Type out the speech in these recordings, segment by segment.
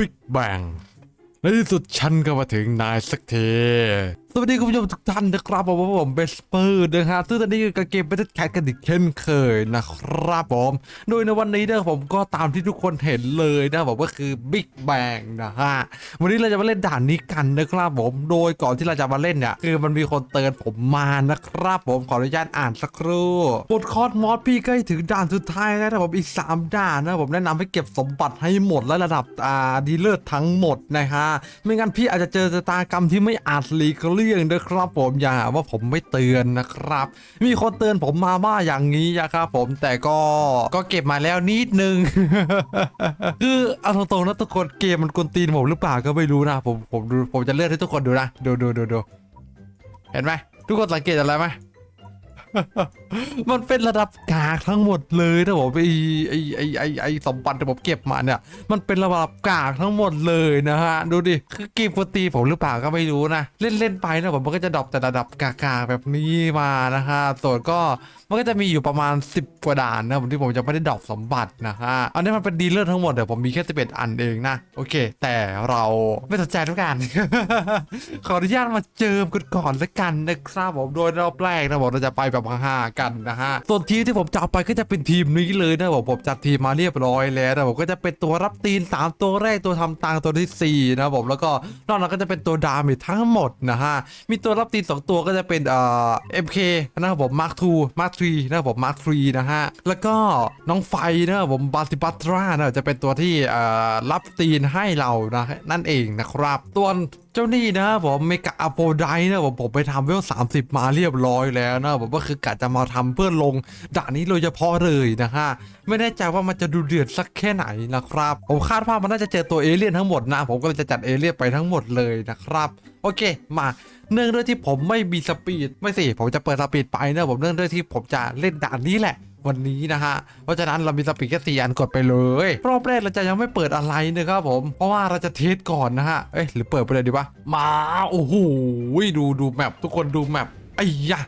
บิ๊กแบงในที่สุดฉันก็มาถึงนายสักที สวัสดีคุณผู้ชมทุกท่านนะครับผมว่าผมเบสเปอร์นะฮะซึ่งตอนนี้ก็เกมเป็นแคทกันอีกเช่นเคยนะครับผม โดยในวันนี้เนี่ยผมก็ตามที่ทุกคนเห็นเลยนะผมก็คือบิ๊กแบงนะฮะวันนี้เราจะมาเล่นด่านนี้กันนะครับผมโดยก่อนที่เราจะมาเล่นเนี่ยคือมันมีคนเตือนผมมานะครับผมขออนุญาตอ่านสักครู่บทคอร์สมอสพี่ใกล้ถึงด่านสุดท้ายแล้วนะผมอีก 3 ด่านนะผมแนะนำให้เก็บสมบัติให้หมดและระดับอ่าดีเลิศทั้งหมดนะฮะไม่งั้นพี่อาจจะเจอชะตากรรมที่ไม่อาจหลีกเลี่ยงนะครับผมอย่าหาว่าผมไม่เตือนนะครับ มีคนเตือนผมมาบ้าอย่างนี้นะครับผมแต่ก็ก็เก็บมาแล้วนิดนึง คือเอาตรงๆนะทุกคนเกมมันกวนตีนผมหรือเปล่าก็ไม่รู้นะผมผมดูผมจะเลือกให้ทุกคนดูนะดูดูดูดูเห็นไหมทุกคนสังเกตอะไรไหม มันเป็นระดับกากทั้งหมดเลยนะผมไอไอไอไอไอสมบัติที่ผมเก็บมาเนี่ย มันเป็นระดับกากทั้งหมดเลยนะฮะ ดูดิ คือเกมกตีผมหรือเปล่าก็ไม่รู้นะ เล่นเล่นๆไปนะผมมันก็จะดรอปแต่ระดับกากๆแบบนี้มานะฮะส่วนก็มันก็จะมีอยู่ประมาณ 10 กว่าด่านนะผมที่ผมจะไม่ได้ดรอปสมบัตินะฮะ อันนี้มันเป็นดีลเลอร์ทั้งหมดเดี๋ยวผมมีแค่11อันเองนะ โอเค แต่เราไม่สนใจทุกการขออนุญาตมาเจิมกันก่อนละกันนะครับผมโดยรอบแรกนะผมเราจะไปแบบฮ่ากันนะฮะส่วนทีมที่ผมจะเอาไปก็จะเป็นทีมนี้เลยนะผมผมจัดทีมมาเรียบร้อยแล้วนะผมก็จะเป็นตัวรับตีน 3 ตัวแรกตัวทำตังตัวที่ 4 นะผมแล้วก็นอกนั้นก็จะเป็นตัวดามจทั้งหมดนะฮะมีตัวรับตีน 2 ตัวก็จะเป็นเอ่อ MK นะครับผม Mark 2 Mark 3นะครับผม Mark 3นะฮะแล้วก็น้องไฟนะครับผมบาติบัตรานะจะเป็นตัวที่เอ่อรับตีนให้เรานะนั่นเองนะครับตัวน จ้านี่นะผมเมกาอโปไดนะผมผมไปทำเวล30มสิบมาเรียบร้อยแล้วนะผมก็คือกะจะมาทำเพื่อลงด่านนี้โดยเฉพาะเลยนะฮะไม่แน่ใจว่ามันจะดูเดือดสักแค่ไหนนะครับ ผมคาดว่ามันน่าจะเจอตัวเอเลี่ยนทั้งหมดนะผมก็เลยจะจัดเอเลี่ยนไปทั้งหมดเลยนะครับ โอเคมาเนื่องด้วยที่ผมไม่มีสปีดไม่สิผมจะเปิดสปีดไปนะผมเนื่องด้วยที่ผมจะเล่นด่านนี้แหละ วันนี้นะฮะ เพราะฉะนั้นเรามีสปีดแค่สี่อันกดไปเลยรอบแรกเราจะยังไม่เปิดอะไรนะครับผม เพราะว่าเราจะเทสก่อนนะฮะ เอ้ยหรือเปิดไปเลยดีปะมา โอ้โหดูดูแมปทุกคนดูแมปไอ้ยะ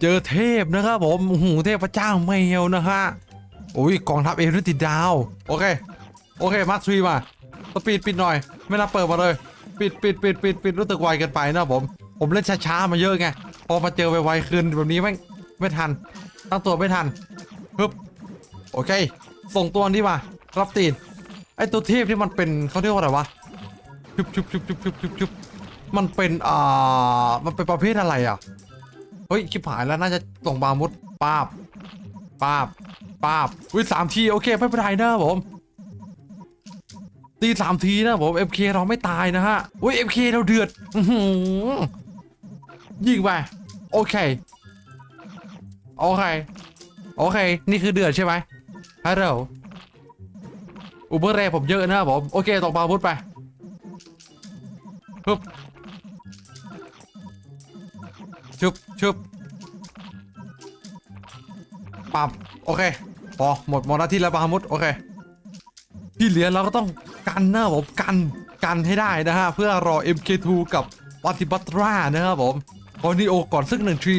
เจอเทพนะครับผมโอ้โหเทพเจ้าแมวนะฮะโอ้ยกองทัพเอริติดดาวโอเคโอเคมาร์คทรีมาสปีดปิดหน่อย ไม่น่าเปิดมาเลย ปิดปิดปิดปิดปิดรู้สึกไวเกินไปนะผม ผมเล่นช้าๆมาเยอะไง พอมาเจอไวๆคืนแบบนี้แม่งไม่ทัน ตั้งตัวไม่ทันฮึบโอเค ส่งตัวนี้มารับตีนไอตัวเทพที่มันเป็นเขาเรียกว่าอะไรวะชุบชุบชุบชุบชุบชุบชุบมันเป็นอ่ามันเป็นประเภทอะไรอะเฮ้ยคิดผายแล้วน่าจะส่งบามุดป้าบป้าบป้าบวิสามทีโอเคไม่เป็นไรนะผมตีสามทีนะผม MK เคเราไม่ตายนะฮะอุ้ย MK เคเราเดือดอยิงไปโอเค โอเค โอเค นี่คือเดือดใช่ไหมฮัลโหลอุเบอร์เรย์ผมเยอะนะครับผม โอเคตกบามุดไปปึ๊บชุบชุบปั๊บโอเคพอหมดหมดหน้าที่แล้วบาฮามุดโอเค ที่เหลือเราก็ต้องกันนะผมกันกันให้ได้นะฮะ เพื่อรอ MK2 กับปาติบัตรานะครับผมคอนิโอก่อนสักหนึ่งที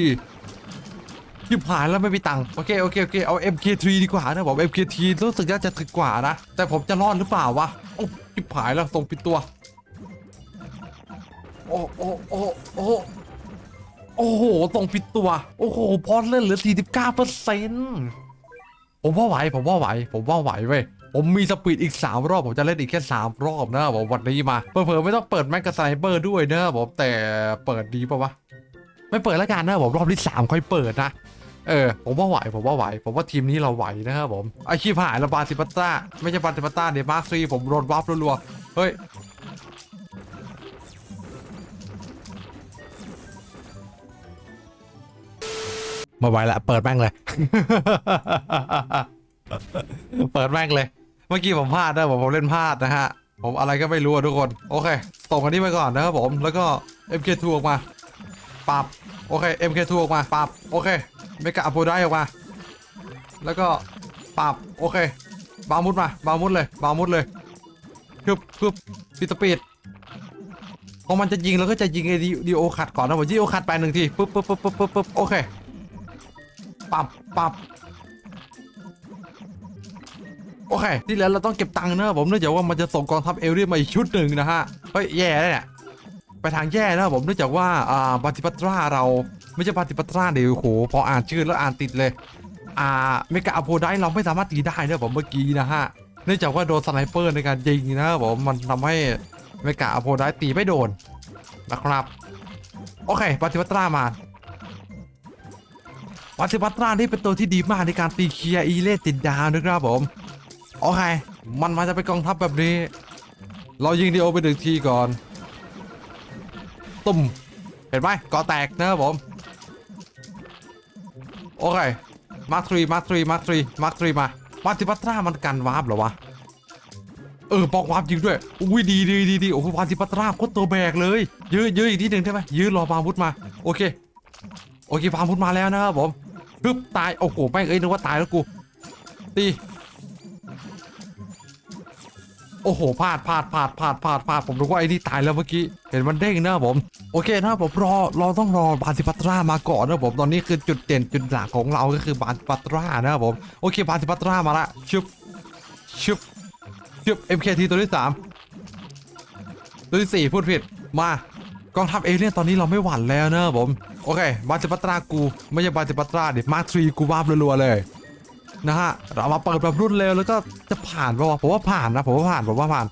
ที่ผ่านแล้วไม่มีตังค์โอเคโอเคโอเคเอา MK3 ดีกว่านะผม MK3 รู้สึกว่าจะถึกกว่านะ แต่ผมจะรอดหรือเปล่าวะโอ้ที่ผ่านแล้วส่งปิดตัว โอ้โอ้โอ้โอ้โอ้โหส่งผิดตัว โอ้โหพอเล่นเหลือ 49เปอร์เซ็นต์ผมว่าไหวผมว่าไหว ผมว่าไหวเว้ยผมมีสปีดอีก 3 รอบ ผมจะเล่นอีกแค่ 3 รอบนะบผมวันนี้มาเผลอๆไม่ต้องเปิดแมกกาไซเบอร์ด้วยนะบผมแต่เปิดดีปะวะ ไม่เปิดแล้วกันนะบผมรอบที่ 3 ค่อยเปิดนะ เออผมว่าไหวผมว่าไหวผมว่าทีมนี้เราไหวนะครับผมไอชีพหายแล้วบาติปัตตาไม่ใช่บาติปัตตาเดี๋ยวมาร์ซีผมโดนวับรัวๆเฮ้ยมาไหวละเปิดแม่งเลย เปิดแม่งเลย เมื่อกี้ผมพลาดนะผมผมเล่นพลาดนะฮะ ผมอะไรก็ไม่รู้ทุกคน โอเคส่งอันนี้ไปก่อนนะครับผม แล้วก็ MK2 ออกมาปับโอเค MK2 ออกมาปับโอเค เมกะอัปโปได้ออกมา แล้วก็ปับโอเค บามุดมา บามุดเลย บามุดเลยพึบพึบปิดสปีดพอมันจะยิงเราก็จะยิงไอ้ดีโอขัดก่อนนะผมดีโอขัดไปหนึ่งทีปึ๊บปึ๊บปึ๊บปึ๊บปึ๊บปึ๊บโอเคปับปับโอเค ที่แล้วเราต้องเก็บตังค์นะผมเนื่องจากว่ามันจะส่งกองทัพเอเรียมาอีกชุดหนึ่งนะฮะ เฮ้ย แย่แล้วเนี่ย ไปทางแย่นะผมเนื่องจากว่าอ่าปฏิปัตราเรา ไม่ใช่ปฏิปัตราเดี๋ยวโหพออ่านชื่อแล้วอ่านติดเลย อ่าเมกาอโพไดเราไม่สามารถตีได้นะผมเมื่อกี้นะฮะเนื่องจากว่าโดนสไนเปอร์ในการยิงนะครับผมมันทำให้เมกาอโพไดตีไม่โดนนะครับโอเคปฏิปัตรามาปฏิปัตรานี่เป็นตัวที่ดีมากในการตีเคลียร์อีเลติดดาวนะครับผมโอเคมันมาจะเป็นกองทัพแบบนี้ เรายิงดีโอไปหนึ่งทีก่อนตุ่มเห็นไหมก่อแตกนะครับผม โอเคมาร์คทรีมาร์คทรีมาร์คทรีมาร์คทรีมาปฏิปัตรามันกันวาร์ปเหรอวะเออปอกวาร์ปจริงด้วยอุ้ยดีดีดีดีโอ้โหปฏิปัตราโคตรตัวแบกเลยยื้อยื้ออีกทีหนึ่งได้ไหมยื้อรอปาวุธมาโอเคโอเคปาวุธมาแล้วนะครับผมปึ๊บตายโอ้โหแม่งเอ้ยนึกว่าตายแล้วกูตี โอ้โหพลาดพลาดพลาดพลาดพลาดพลาดผมรู้ว่าไอ้นี่ตายแล้วเมื่อกี้ เห็นมันเด้งนะผม โอเคนะผมรอเราต้องรอบาติปัตรามาก่อนนะผมตอนนี้คือจุดเด่นจุดหลักของเราก็คือบาติปัตรานะผมโอเคบาติปัตรามาละชึบชึบชึบ MKT ตัวที่สามตัวที่สี่พูดผิดมากองทัพเอเลี่ยนตอนนี้เราไม่หวั่นแล้วนะผมโอเคบาติปัตรากู ไม่ใช่บาติปัตราดิมาทรีกูวาบรัวๆเลย นะฮะเรามาเปิดแบบรุ่นเร็วแล้วก็จะผ่านป่าวผมว่าผ่านนะผมว่าผ่านผมว่าผ่าน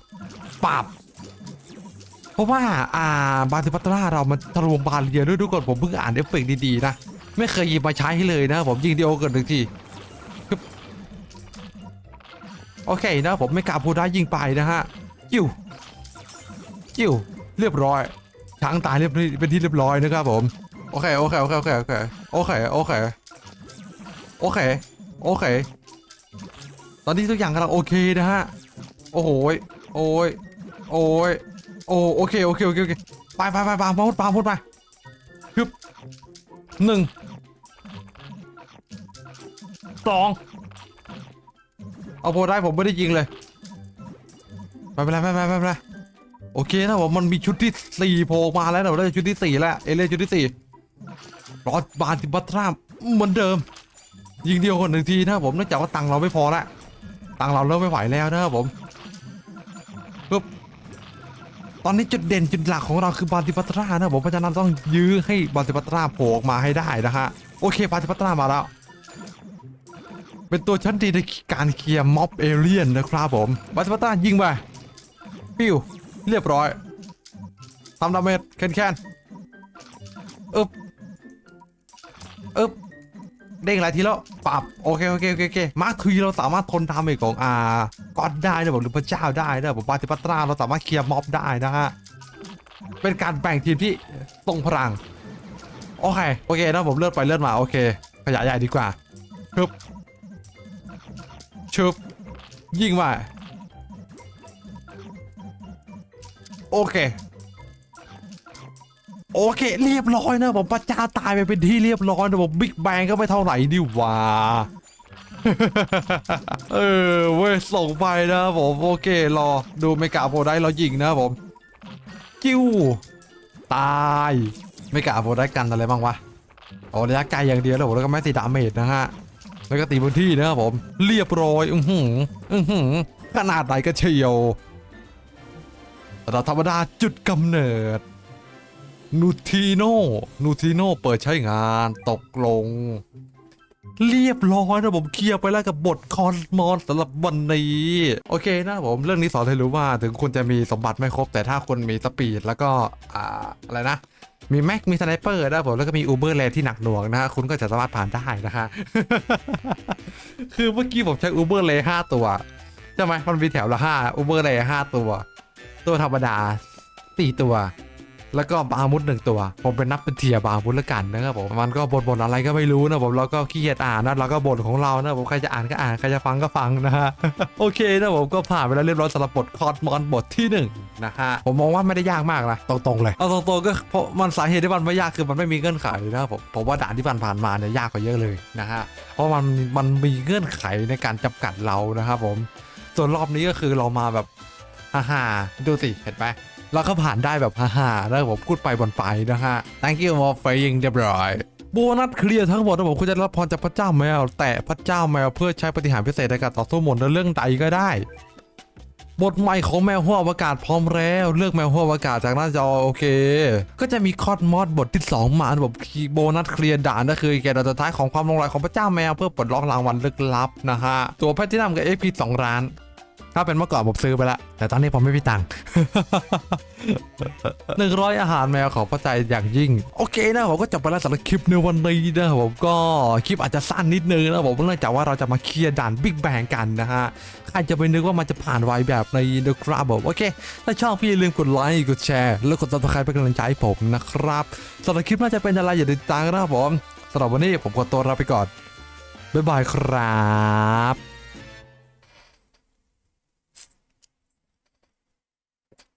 ปราบเพราะว่าอ่าบาติปัตราเรามันทะลวงบาเรียด้วยทุกคนผมเพิ่งอ่านเอฟเฟกดีๆนะไม่เคยหยิบมาใช้ให้เลยนะผมยิงเดียวเกินหนึ่งทีโอเคนะผมไม่กล้าพูดได้ยิงไปนะฮะจิ้วจิ้วเรียบร้อยช้างตายเรียบเป็นที่เรียบร้อยนะครับผมโอเคโอเคโอเคโอเคโอเคโอเคโอเคโอเค โอเค ตอนนี้ทุกอย่างกำลังโอเคนะฮะ โอ้โหยโอ้ยโอ้ยโอ้โอเค โอเค โอเค โอเค ไปไปไปปาพูดปาพูดไปฮึบหนึ่งสองเอาโพได้ผมไม่ได้ยิงเลยไม่เป็นไรไม่เป็นไรไม่เป็นไรโอเคนะผมมันมีชุดที่สี่โผล่มาแล้วเราได้ชุดที่สี่แล้ว เอเล่ชุดที่สี่รอดบานติบัตรามเหมือนเดิม ยิงเดียวคนหนึ่งทีนะครับผมเนื่องจากว่าตังเราไม่พอละตังเราเริ่มไม่ไหวแล้วนะครับผมปึ๊บตอนนี้จุดเด่นจุดหลักของเราคือบาติปัตรานะครับผมเพราะฉะนั้นต้องยื้อให้บาติปัตราโผล่ออกมาให้ได้นะฮะโอเคบาติปัตรามาแล้ว เป็นตัวชั้นดีในการเคลียร์ม็อบเอเลียนนะครับผมบาติปัตรายิงไปปิ้วเรียบร้อยทำดาเมจแค้นๆอึบอึบ เด้งหลายทีแล้วปรับโอเคโอเคโอเคโอเคมาคทีเราสามารถทนดาเมจของอาก็อดได้นะผมหรือพระเจ้าได้นะผมปาติปัตราเราสามารถเคลียร์ม็อบได้นะฮะเป็นการแบ่งทีมที่ตรงพลังโอเคโอเคนะผมเลื่อนไปเลื่อนมาโอเคขยายใหญ่ดีกว่าชึบชึบยิงมาโอเค โอเคเรียบร้อยนะผมพระจ้าตายไปเป็นที่เรียบร้อยนะผมบิ๊กแบงก็ไม่เท่าไหร่ดีหว่าเออเว้ยส่งไปนะผมโอเครอดูเมกาโพได้เรายิงนะผมกิ้วตายเมกาโพได้กันอะไรบ้างวะโอ้ระยะไกลอย่างเดียวแล้วผมแล้วก็ไม่ตีดาเมจนะฮะแล้วก็ตีพื้นที่นะครับผมเรียบร้อยอือหืออือหือขนาดไหนก็เชียวระดับธรรมดาจุดกำเนิด นูทิโน่นูทิโน่เปิดใช้งานตกลง เรียบร้อยนะผมเคลียร์ไปแล้วกับบทคอนมอนสำหรับวันนี้ โอเคนะผมเรื่องนี้สอนให้รู้ว่าถึงคุณจะมีสมบัติไม่ครบ แต่ถ้าคุณมีสปีดแล้วก็อ่าอะไรนะมีแม็กมีสไนเปอร์นะผมแล้วก็มีอูเบอร์แลที่หนักหน่วงนะฮะคุณก็จะสามารถผ่านได้นะฮะคือเมื่อกี้ผมใช้อูเบอร์เลห้าตัวใช่ไหมมันมีแถวละห้าอูเบอร์เลห้าตัว ตัวธรรมดาสี่ตัว แล้วก็บาร์มุดหนึ่งตัว ผมเป็นนับเป็นเทียบาร์มุดแล้วกันนะครับผมมันก็บ่นๆอะไรก็ไม่รู้นะผมเราก็ขี้เกียจอ่านนะเราก็บ่นของเรานะผมใครจะอ่านก็อ่านใครจะฟังก็ฟังนะฮะโอเคนะผมก็ผ่านไปแล้วเรียบร้อยสำหรับบทคอร์ดมอนบทที่หนึ่งนะฮะผมมองว่าไม่ได้ยากมากนะตรงๆเลยเอาตรงๆก็เพราะมันสาเหตุที่มันไม่ยากคือมันไม่มีเงื่อนไขนะครับผมผมว่าด่านที่ผ่านๆมาเนี่ยยากกว่าเยอะเลยนะฮะเพราะมันมันมีเงื่อนไขในการจำกัดเรานะครับผมส่วนรอบนี้ก็คือเรามาแบบ ฮ่าๆดูสิเห็นไหมเราก็ผ่านได้แบบฮ่าๆแล้วผมพูดไปบนไปนะฮะ thank you for playing เรียบร้อยโบนัสเคลียร์ทั้งหมดนะผมคุณจะรับพรจากพระเจ้าแมว แต่พระเจ้าแมวเพื่อใช้ปฏิหารพิเศษในการต่อสู้หมดในเรื่องใดก็ได้ บทใหม่ของแมวหัวอวกาศพร้อมแล้ว เลือกแมวหัวอวกาศจากหน้าจอโอเค ก็จะมีคอดมอดบทที่ 2 มาแบบโบนัสเคลียร์ด่านก็คือเกมสุดท้ายของความลงรอยของพระเจ้าแมวเพื่อปลดล็อกรางวัลลึกลับนะฮะตัวแพทตินัมกับ XP 2ร้าน ถ้าเป็นเมื่อก่อนผมซื้อไปแล้วแต่ตอนนี้ผมไม่มีตังค์หนึ่งร้อยอาหารแมวขอพระใจอย่างยิ่ง โอเคนะผมก็จบไปแล้วสำหรับคลิปในวันนี้นะผมก็คลิปอาจจะสั้นนิดนึงนะผมเนื่องจากว่าเราจะมาเคลียร์ด่านบิ๊กแบงกันนะฮะใครจะไปนึกว่ามันจะผ่านไวแบบในนะครับผมโอเค ถ้าชอบพี่อย่าลืมกดไลค์กดแชร์ แล้วกด subscribe เป็นกำลังใจให้ผมนะครับสำหรับคลิปน่าจะเป็นอะไรอย่าลืมติดตามนะครับผมสำหรับวันนี้ผมขอตัวลาไปก่อนบ๊ายบายครับ